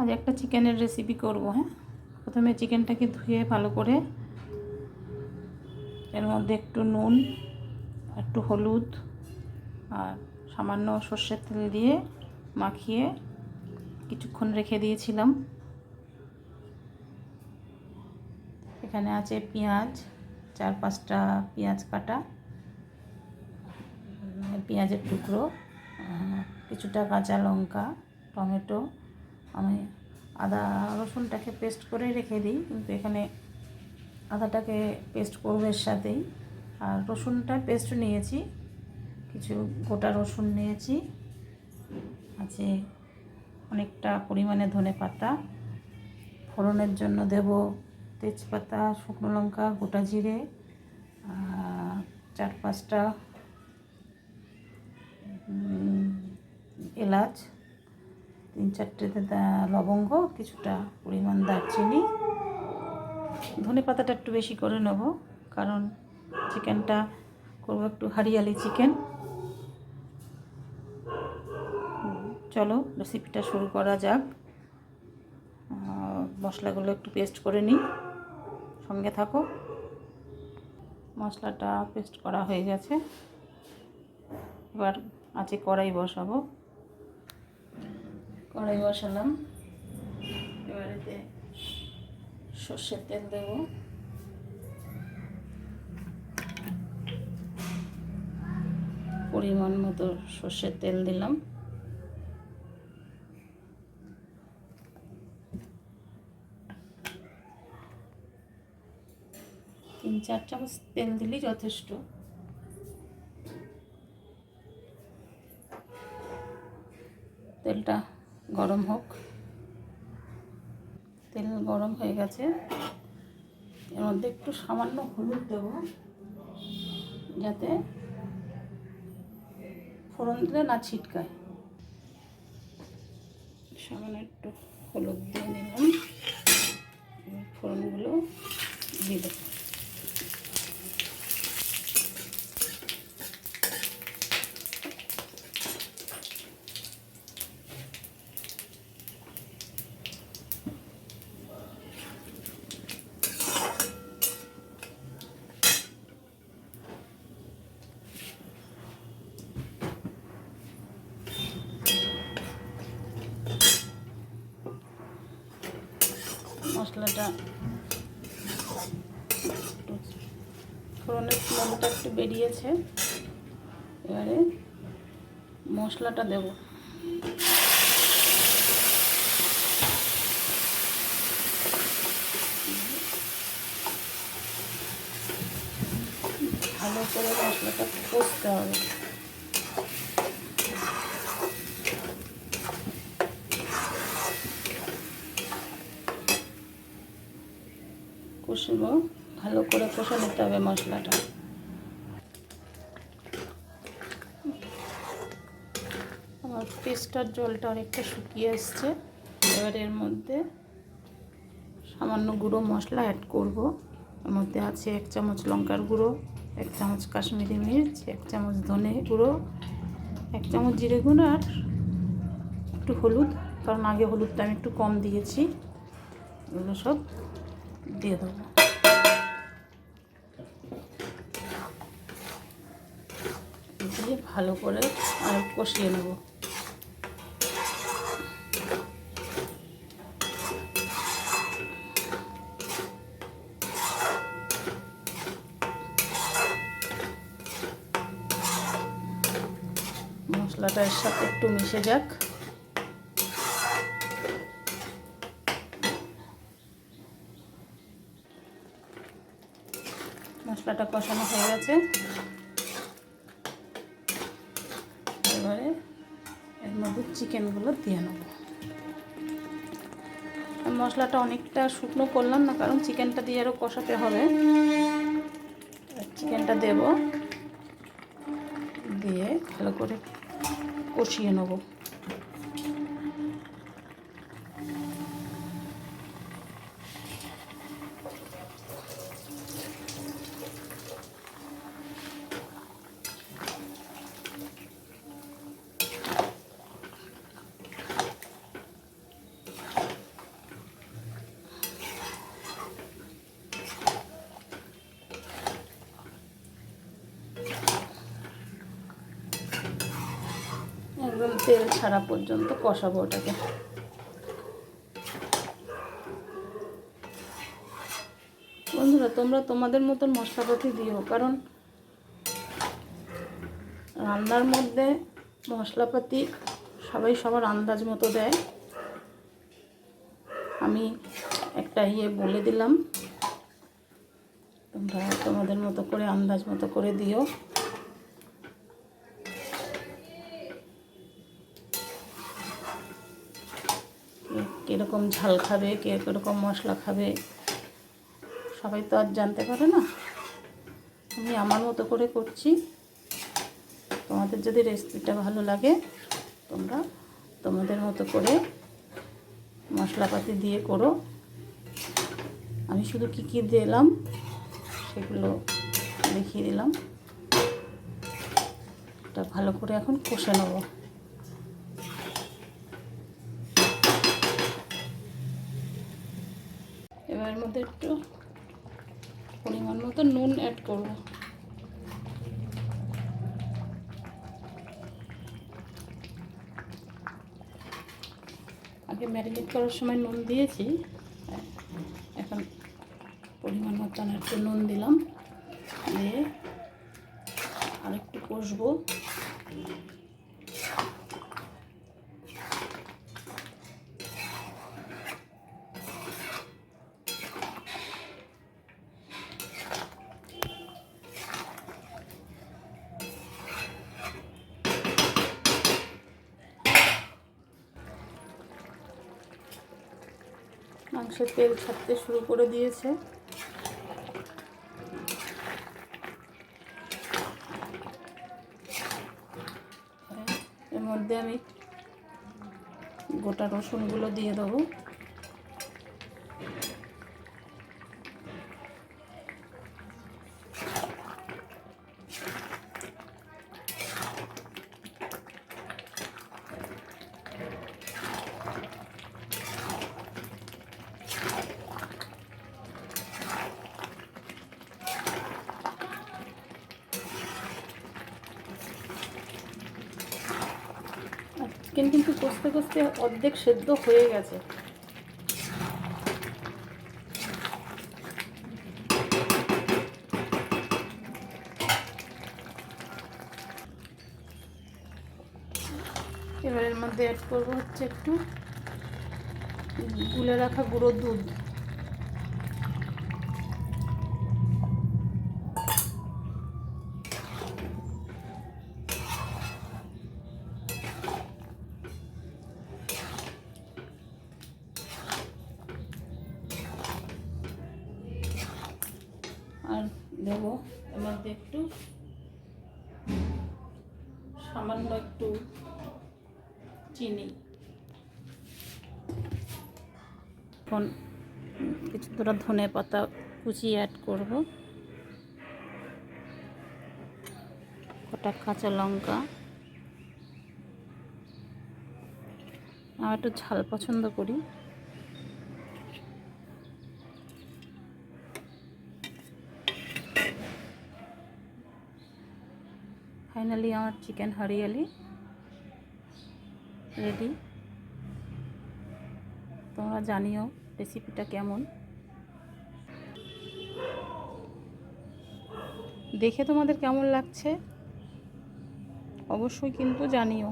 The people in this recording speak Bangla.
আজ একটা চিকেনের রেসিপি করব হ্যাঁ? প্রথমে চিকেনটাকে ধুয়ে ভালো করে এর মধ্যে একটু নুন, একটু হলুদ আর সামান্য সর্ষের তেল দিয়ে মাখিয়ে কিছুক্ষণ রেখে দিয়েছিলাম। এখানে আছে পেঁয়াজ, চার পাঁচটা পেঁয়াজ কাটা, পেঁয়াজের টুকরো কিছুটা কাঁচা লঙ্কা, টমেটো আমি আদা রসুনটাকে পেস্ট করে রেখে দিই, কিন্তু এখানে আদাটাকে পেস্ট করব এর সাথেই। আর রসুনটা পেস্ট নিয়েছি, কিছু গোটা রসুন নিয়েছি, আছে অনেকটা পরিমাণে ধনে পাতা। ফোড়নের জন্য দেব তেজপাতা, শুকনো লঙ্কা, গোটা জিরে চার পাঁচটা এলাচ। তিন চারটে লবঙ্গ, কিছুটা পরিমাণ দারচিনি। ধনে পাতাটা একটু বেশি করে নেব, কারণ চিকেনটা করব একটু হারিয়ালি চিকেন। চলো রেসিপিটা শুরু করা যাক। মশলাগুলো একটু পেস্ট করে নিই। সঙ্গে থাকো। মশলাটা পেস্ট করা হয়ে গেছে। এবার আছে কড়াই বসাবো। কড়াই বসালাম। এবারেতে সর্ষের তেল দেব। পরিমাণ মতো সর্ষের তেল দিলাম। তিন চার চামচ তেল দিলেই যথেষ্ট। তেলটা গরম হোক। তেল গরম হয়ে গেছে। এর মধ্যে একটু সামান্য হলুদ দেবো, যাতে ফোড়ন দিলে না ছিটকায়। সামান্য একটু হলুদ দিয়ে নিলাম ফোড়নগুলো দিয়ে দেবো। মশলাটা ফোড়নের স্মেলটা একটু বেরিয়েছে। এবারে মশলাটা দেব। ভালো করে মশলাটা কষতে হবে। কষবো ভালো করে কষে নিতে হবে মশলাটা। আমার পেস্টার জলটা অনেকটা শুকিয়ে এসছে। এবার এর মধ্যে সামান্য গুঁড়ো মশলা অ্যাড করব। এর মধ্যে আছে এক চামচ লঙ্কার গুঁড়ো, এক চামচ কাশ্মীরি মির্চ, এক চামচ ধনে গুঁড়ো, এক চামচ জিরে গুঁড়ো আর একটু হলুদ, কারণ আগে হলুদটা আমি একটু কম দিয়েছি। এগুলো সব দিয়ে দেবো দিয়ে ভালো করে আর কষিয়ে নেব। মশলাটা এর সাথে একটু মিশে যাক। মশলাটা কষানো হয়ে গেছে। চিকেনগুলো দিয়ে নেব। মশলাটা অনেকটা শুকনো করলাম না, কারণ চিকেনটা দিয়ে আরও কষাতে হবে। চিকেনটা দেব। দিয়ে ভালো করে কষিয়ে নেব। তেল ছাড়া পর্যন্ত কষাবো ওটাকে। বন্ধুরা, তোমরা তোমাদের মতন মশলাপাতি দিও, কারণ রান্নার মধ্যে মশলাপাতি সবাই সবার আন্দাজ মতো দেয়। আমি একটা ইয়ে বলে দিলাম, তোমরা তোমাদের মতো করে আন্দাজ মতো করে দিও। কীরকম ঝাল খাবে কে কীরকম মশলা খাবে, সবাই তো আর জানতে পারে না। আমি আমার মতো করে করছি। তোমাদের যদি রেসিপিটা ভালো লাগে, তোমরা তোমাদের মতো করে মশলাপাতি দিয়ে করো। আমি শুধু কী কী দিলাম, সেগুলো দেখিয়ে দিলাম। এটা ভালো করে এখন কষে নেব এবার এর মধ্যে একটু পরিমাণ মতো নুন অ্যাড করব। আগে ম্যারিনেট করার সময় নুন দিয়েছি। এখন পরিমাণ মতো একটু নুন দিলাম। দিয়ে আরেকটু কষবো। মাংসের তেল ছাড়তে শুরু করে দিয়েছে। এর মধ্যে আমি গোটা রসুনগুলো দিয়ে দেবো। চিকেন কিন্তু কষতে কষতে অর্ধেক সেদ্ধ হয়ে গেছে। এবার এর মধ্যে অ্যাড করব হচ্ছে একটু গুলে রাখা গুঁড়ো দুধ। দেবো এর মধ্যে একটু, সামান্য একটু চিনি। এখন কিছু তোরা ধনে পাতা কুচি অ্যাড করব। কটা কাঁচা লঙ্কা। আমি একটু ঝাল পছন্দ করি। ফাইনালি আমার চিকেন হরিয়ালি রেডি। তোমরা জানিও রেসিপিটা কেমন। দেখে তোমাদের কেমন লাগছে? অবশ্যই কিন্তু জানিও।